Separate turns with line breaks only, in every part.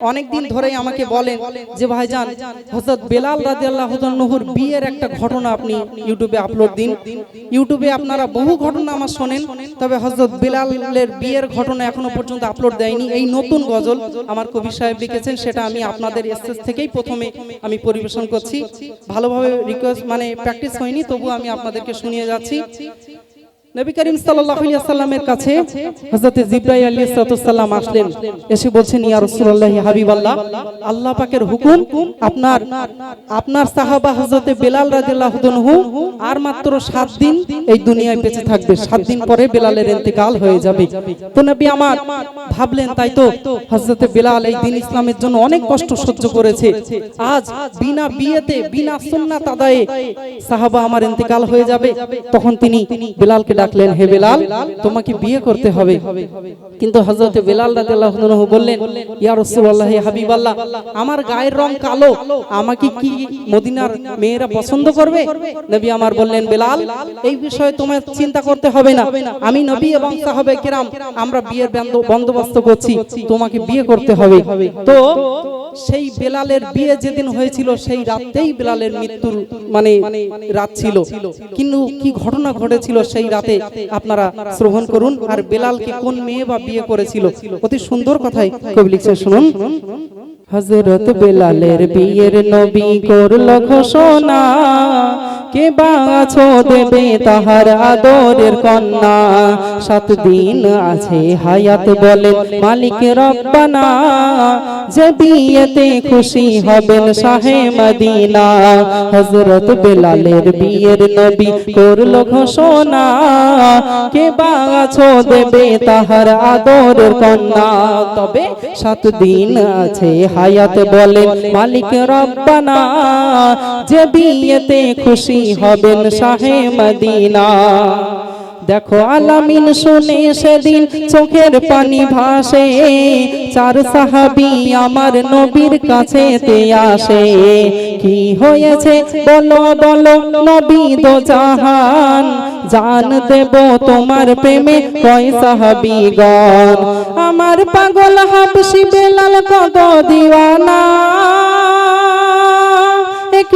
অনেকদিন ধরেই আমাকে বলেন যে ভাইজান হযরত বেলাল রাদিয়াল্লাহু নহর বিয়ের একটা ঘটনা আপনি ইউটিউবে আপলোড দিন। ইউটিউবে আপনারা বহু ঘটনা আমার শোনেন তবে হযরত বেলালের বিয়ের ঘটনা এখনও পর্যন্ত আপলোড দেয়নি। এই নতুন গজল আমার কবি সাহেব লিখেছেন সেটা আমি আপনাদের স্টেজ থেকেই প্রথমে আমি পরিবেশন করছি। ভালোভাবে রিকোয়েস্ট মানে প্র্যাকটিস হয়নি তবু আমি আপনাদেরকে শুনিয়ে যাচ্ছি। নবী করিম সাল্লাল্লাহু আলাইহি সাল্লামের কাছে হযরতে জিবরাইল আলাইহিস সালাম আসলেন। এসে বলছেন, ইয়া রাসূলুল্লাহ হাবিবাল্লাহ, আল্লাহ পাকের হুকুম আপনার আপনার সাহাবা হযরতে বেলাল রাদিয়াল্লাহু আনহু আর মাত্র 7 দিন এই দুনিয়ায় বেঁচে থাকবে। 7 দিন পরে বেলালের ইন্তেকাল হয়ে যাবে। তো নবী আমার ভাবলেন, তাই তো হযরতে বেলাল এই দিন ইসলামের জন্য অনেক কষ্ট সহ্য করেছে। আজ বিনা বিয়েতে, বিনা সুন্নাত আদায়ে সাহাবা আমার ইন্তেকাল হয়ে যাবে। তখন তিনি বেলালকে ডাকলেন, হে বেলাল, তোমাকে বিয়ে করতে হবে। কিন্তু হযরতে বেলাল আনহু বললেন, ইয়া রাসূলুল্লাহ হাবিবাল্লাহ, আমার গায়ের রং কালো, আমাকে কি মদিনার মেয়েরা পছন্দ করবে? নবী আমার বললেন, বেলাল, এই বিষয়ে তোমার চিন্তা করতে হবে না। আমি নবী এবং সাহাবে কেরাম আমরা বিয়ের বন্দোবস্ত করছি, তোমাকে বিয়ে করতে হবে। তো সেই বেলালের বিয়ে যেদিন হয়েছিল, সেই রাতেই বেলালের মৃত্যুর মানে রাত ছিল। কিন্তু কি ঘটনা ঘটেছিল সেই রাতে আপনারা শ্রবণ করুন। আর বেলালকে কোন মেয়ে বা বিয়ে করেছিল? অতি সুন্দর কথাই কবি লিখছে, শুনুন। হজরত বেলালের বিয়ের নবী করল ঘোষণা। কে বাছো দেবে তাহার আদরের কন্যা? সাত দিন আছে হায়াত বলে মালিক রব্বানা। যে বিয়েতে খুশি হবেন শাহে মদিনা। হজরত বেলালের বিয়ের নবী ঘোষণা। কে বাছো দেবে তাহার আদরের কন্যা? তবে সাত দিন আছে হায়াত বলে মালিক রব্বানা। যে বিয়েতে খুশি হবেন শাহে মদিনা। দেখো আলামিন শুনে সেদিন চোখের পানি ভাসে। চার সাহাবি আমার নবীর কাছে আসে। কি হয়েছে? বলো বলো নবী দো জাহান। জান দেব তোমার প্রেমে কয় সাহাবিগণ। আমার পাগল হাবসি বেলাল কত দিওয়ানা।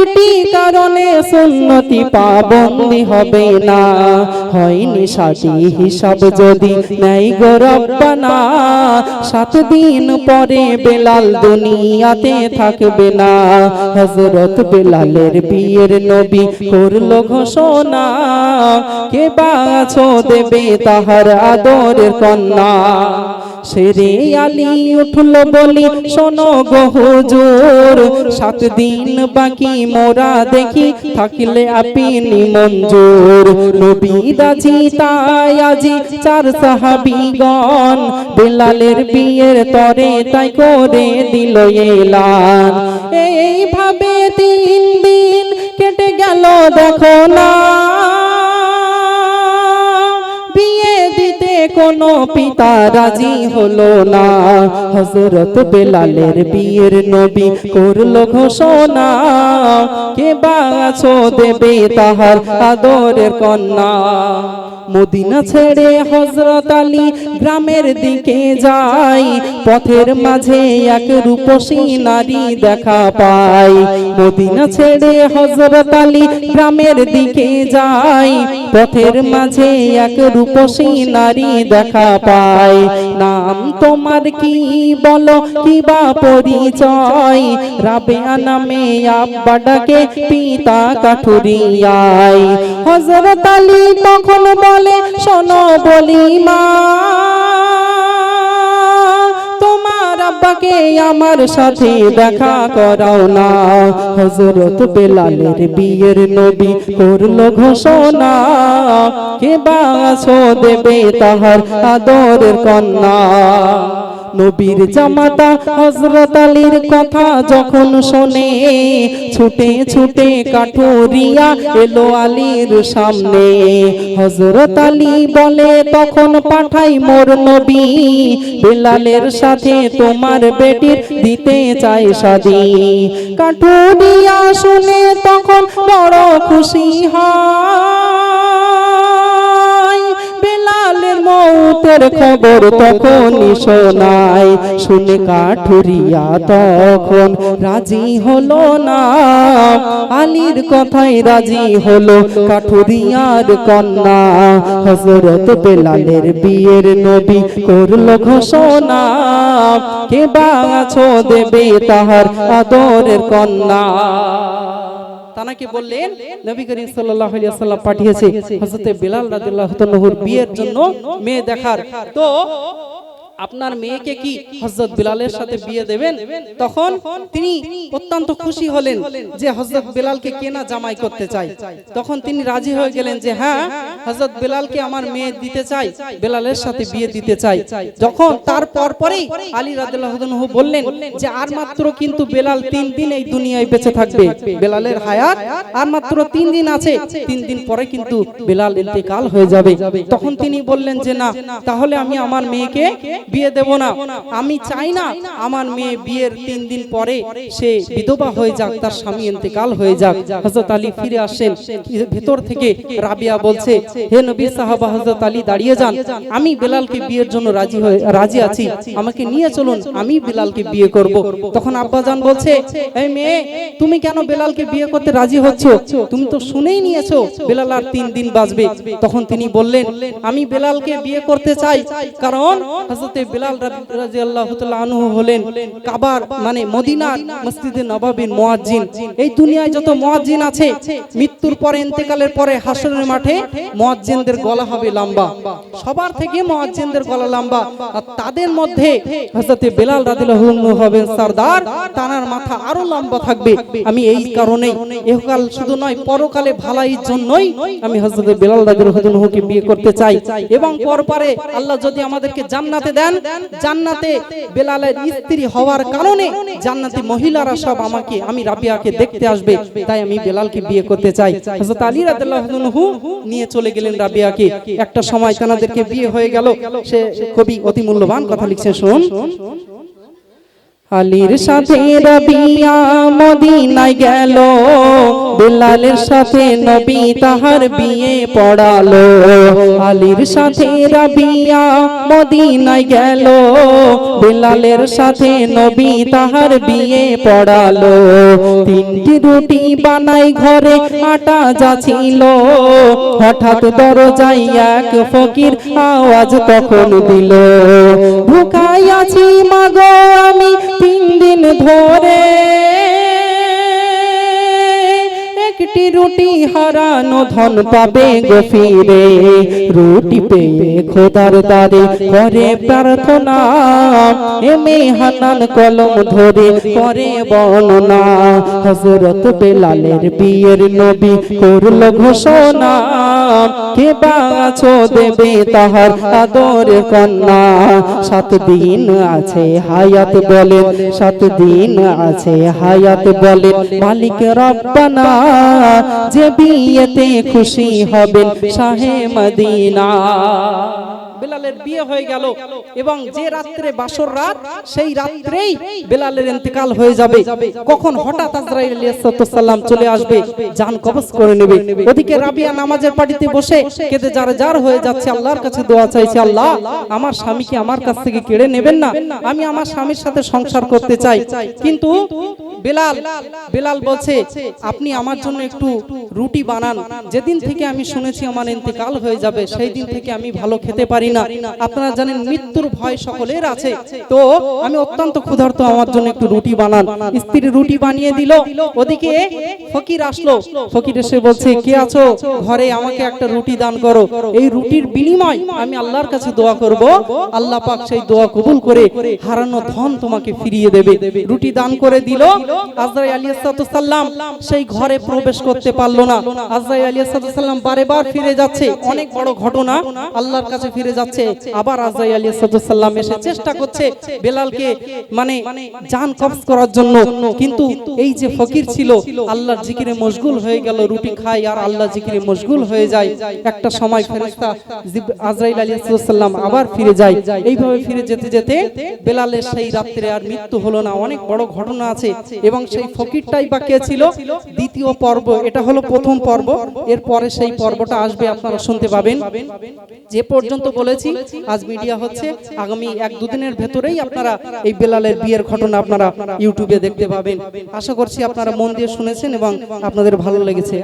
একটি কারণে সুন্নতি পাবন্দি হবে না। হয়নি সাথী হিসাব যদি নেই গরব্বানা সাত দিন পরে বেলাল দুনিয়াতে থাকবে না। হজরত বেলালের বিয়ের নবী করল ঘোষণা। কে বাছো দেবে তাহার আদরের কন্যা। সেরে আলী উঠল বলি, শোনো গো হুজুর, সাত দিন বাকি মোরা দেখি থাকলে আপনি মঞ্জুর। নবী দাজি তাই আজি চার সাহাবিগণ, বেলালের বিয়ের তরে তাই করে দিল এলান। এইভাবে তিন দিন কেটে গেল, দেখো না। বিয়ে দিতে কোনো পিতা রাজি হলো না। হজরত বেলালের বিয়ের নবী করল ঘোষণা। কে বাছো দেবে তাহার আদরের কন্যা। মদিনা ছেড়ে হজরত আলী গ্রামের দিকে যাই পথের মাঝে এক রূপসী নারী দেখা পাই মদিনা ছেড়ে হজরত আলী গ্রামের দিকে যাই পথের মাঝে এক রূপসী নারী দেখা পায়। নাম তোমার কি বলো, কি বা পরিচয়? রাবেয়া নামে আব্বা ডাকে, পিতা কাঠুরিয়ায়। হজরত আলী তখন বলে, শোনো বলি মা আমার সাথে দেখা করাও না। হজরত বেলালের বিয়ের নবী করল ঘোষণা। কে বাছো দেবে তাহার আদরের কন্যা? নবীর জামাতা হজরত আলীর কথা যখন শোনে, ছুটে ছুটে কাঠুরিয়া এলো আলীর সামনে। হজরত আলী বলে, তখন পাঠাই মোর নবী, বেলালের সাথে তোমার বেটির দিতে চাই সাদি কাঠুরিয়া শুনে তখন বড় খুশি হয়। মৌতের খবর তখনই শোনায়। শুনে কাঠুরিয়া তখন রাজি হলো না। আলীর কথায় রাজি হলো কাঠুরিয়ার কন্যা। হজরত বেলালের বিয়ের নবী করল ঘোষণা। কে বাছো দেবে তাহার আদরের কন্যা? তানাকে বললেন নবী করিম সাল্লাল্লাহু আলাইহি ওয়াসাল্লাম পাঠিয়েছে হযরতে বিলাল রাদিয়াল্লাহু তাআলার বিয়ের জন্য মেয়ে দেখার। তো আপনার মেয়েকে কি হযরত বিলালের সাথে বিয়ে দেবেন? তখন তিনি অত্যন্ত খুশি হলেন যে হযরত বিলালকে কেনা জামাই করতে চাই। তখন তিনি রাজি হয়ে গেলেন যে হ্যাঁ হযরত বিলালকে আমার মেয়ে দিতে চাই বিলালের সাথে বিয়ে দিতে চাই। যখন তার পর পরেই আলী রাদিয়াল্লাহু তাআলা বললেন যে আর মাত্র কিন্তু বেলাল তিন দিন এই দুনিয়ায় বেঁচে থাকবে। বেলালের হায়াত আর মাত্র তিন দিন আছে তিন দিন পরে কিন্তু বেলাল ইন্তেকাল হয়ে যাবে তখন তিনি বললেন যে না তাহলে আমি আমার মেয়েকে বিয়ে দেব না। আমি চাই না আমার মেয়ে বিয়ের তিন দিন পরে সে বিধবা হয়ে যাক, তার স্বামী ইন্তেকাল হয়ে যাক। হযরত আলী ফিরে আসেন। ভেতর থেকে রাবিয়া বলছে, হে নবী সাহাবা, হযরত আলী দাঁড়িয়ে যান। আমি বেলালকে বিয়ের জন্য রাজি হয়ে, রাজি আছি। আমাকে নিয়ে চলুন, আমি বেলালকে বিয়ে করব। তখন আব্বাজান বলছে, এই মেয়ে, তুমি কেন বেলালকে বিয়ে করতে রাজি হচ্ছ? তুমি তো শুনেই নিয়েছো, বেলাল আর তিন দিন বাঁচবে। তখন তিনি বললেন, আমি বেলালকে বিয়ে করতে চাই, কারণ হযরতে বেলাল রাদিয়াল্লাহু তাআলা আনহু হলেন কাবার মানে মদিনার মসজিদে নবাবীর মুয়াজ্জিন। এই দুনিয়ায় যত মুয়াজ্জিন আছে, মৃত্যুর পরে, ইন্তেকালের পরে, হাসরের মাঠে মুয়াজ্জিনদের গলা হবে লম্বা। সবার থেকে মুয়াজ্জিনদের গলা লম্বা। আর তাদের মধ্যে হযরতে বেলাল রাদিয়াল্লাহু আনহু হবেন সরদার। তানার মাথা আরও লম্বা থাকবে। আমি এই কারণে ইহকাল শুধু নয়, পরকালে ভালাইর জন্যই আমি হযরতে বেলাল রাদিয়াল্লাহু আনহুকে বিয়ে করতে চাই। এবং পরপারে আল্লাহ যদি আমাদেরকে জান্নাতে দেন, জান্নাতে বেলালের স্ত্রী হওয়ার কারণে জান্নাতি মহিলারা সব আমাকে, আমি রাবিয়াকে দেখতে আসবে, তাই আমি বেলালকে বিয়ে করতে চাই। হযরত আলী রাদিয়াল্লাহু নিয়ে চলে গেলেন রাবিয়াকে। একটা সময় তানাদেরকে বিয়ে হয়ে গেল, সে কবি অতি মূল্যবান কথা লিখছে শুন আলীর সাথে রবিয়া মদিনায় গেল। বেলালের সাথে নবী তাহার বিয়ে পড়ালো। আলীর সাথে রবিয়া মদিনায় গেল। বেলালের সাথে নবী তাহার বিয়ে পড়ালো। তিনটি রুটি বানাই ঘরে আটা যাচ্ছিল হঠাৎ দরজায় এক ফকির আওয়াজ তখন দিল ভুকাই আছি মাগো আমি ধরে একটি রুটি হারানো ধন পাবে গো ফিরে রুটি পেয়ে খোদার দারে করে প্রার্থনা। এমে হানান কলম ধরে করে বর্ণনা। হযরত বেলালের বিয়ের নবী করল ঘোষণা। কে বাছো দেবে তাহার আদর কন্যা? সাত দিন আছে হায়াত বলেন, সাত দিন আছে হায়াত বলেন, মালিক রব্বানা, যে বিয়েতে খুশি হবেন শাহে মদিনা। বেলালের বিয়ে হয়ে গেল এবং যে রাত্রে বাসর রাত, সেই রাত্রেই বেলালের ইন্তেকাল হয়ে যাবে। কখন হঠাৎ আজরাইল আলাইহিস চলে আসবে, জান কবজ করে নেবে। ওদিকে রাবিয়া নামাজের পাটিতে বসে কেঁদে যার যার হয়ে যাচ্ছে, আল্লাহর কাছে দোয়া চাইছে, আল্লাহ, আমার স্বামীকে আমার কাছ থেকে কেড়ে নেবেন না। আমি আমার স্বামীর সাথে সংসার করতে চাই। কিন্তু বেলাল বেলাল বলছে, আপনি আমার জন্য একটু রুটি বানান। যেদিন থেকে আমি শুনেছি আমার ইন্তেকাল হয়ে যাবে, সেই দিন থেকে আমি ভালো খেতে পারি না। আপনারা জানেন মৃত্যুর ভয় সকলের আছে। তো আমি অত্যন্ত ক্ষুধার্ত, আমার জন্য একটু রুটি বানান। স্ত্রী রুটি বানিয়ে দিল। ওদিকে ফকির আসলো। ফকির এসে বলছে, কে আছো? ঘরে আমাকে একটা রুটি দান করো। এই রুটির বিনিময় আমি আল্লাহর কাছে দোয়া করব। আল্লাহ পাক সেই দোয়া কবুল করে হারানো ধন তোমাকে ফিরিয়ে দেবে। রুটি দান করে দিল। আজরাই আলাইহিস সালাম সেই ঘরে প্রবেশ করতে পারল না। আজরাই আলাইহিস সালাম বারে বার ফিরে যাচ্ছে। অনেক বড় ঘটনা। আল্লাহর কাছে ফিরে যাচ্ছে। আবার আজরাই আলাইহিস সালাম এসে চেষ্টা করছে বেলালকে মানে জান কবজ করার জন্য। কিন্তু এই যে ফকির ছিল, আল্লাহর জিকিরে মশগুল হয়ে গেল, রুটি খায় আর আল্লাহ জিকিরে মশগুল হয়ে যায়। একটা সময় ফেরেশতা জিব- আজরাইল আলাইহিস সালাম আবার ফিরে যায়। এইভাবে ফিরে যেতে যেতে বেলালের সেই রাত্রে আর মৃত্যু হলো না। অনেক বড় ঘটনা আছে। এবং সেই ফকিরটাই বা কে ছিল? দ্বিতীয় পর্ব। এটা হলো প্রথম পর্ব। এরপরে সেই পর্বটা আসবে, আপনারা শুনতে পাবেন। যে পর্যন্ত বলেছি আজ মিডিয়া হচ্ছে আগামী এক দুদিনের ভেতরেই আপনারা এই বেলালের বিয়ের ঘটনা আপনারা ইউটিউবে দেখতে পাবেন। আশা করছি আপনারা মন দিয়ে শুনেছেন এবং আপনাদের ভালো লেগেছে।